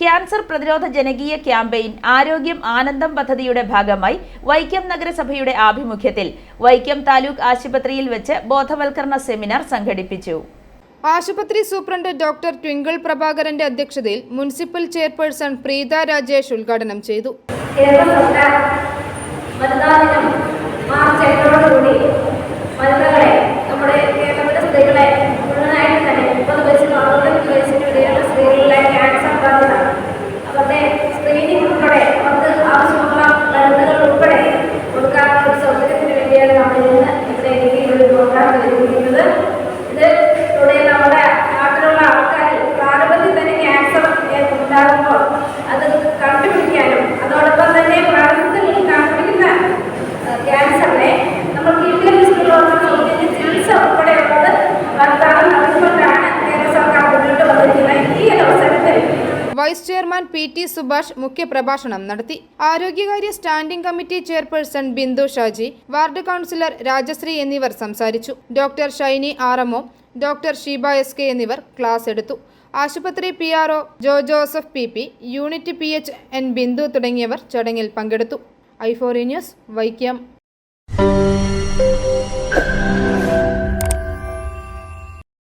Cancer പ്രതിരോധ ജനകീയ campaign ആരോഗ്യം ആനന്ദം പദ്ധതിയുടെ ഭാഗമായി വൈക്കം നഗരസഭയുടെ ആഭിമുഖ്യത്തിൽ വൈക്കം താലൂക്ക് ആശുപത്രിയിൽ വെച്ച് ബോധവൽക്കരണ സെമിനാർ സംഘടിപ്പിച്ചു. ആശുപത്രി സൂപ്രണ്ട് ഡോക്ടർ ട്വിങ്കിൾ പ്രഭാകരന്റെ അധ്യക്ഷതയിൽ മുനിസിപ്പൽ ചെയർപേഴ്സൺ പ്രീത രാജേഷ് ഉദ്ഘാടനം ചെയ്തു. Vice chairman P T Subhash മുഖ്യപ്രഭാഷണം നടത്തി. ആരോഗ്യകാര്യ standing committee chairperson Bindu Shaji ward councillor Rajasree എന്നിവർ സംസാരിച്ചു. Doctor Shiny O doctor Sheeba S K എന്നിവർ ക്ലാസ് എടുത്തു. ആശുപത്രി P R O Jo Joseph P P unit P H N Bindu തുടങ്ങിയവർ ചടങ്ങിൽ പങ്കെടുത്തു. I four news Vaikom.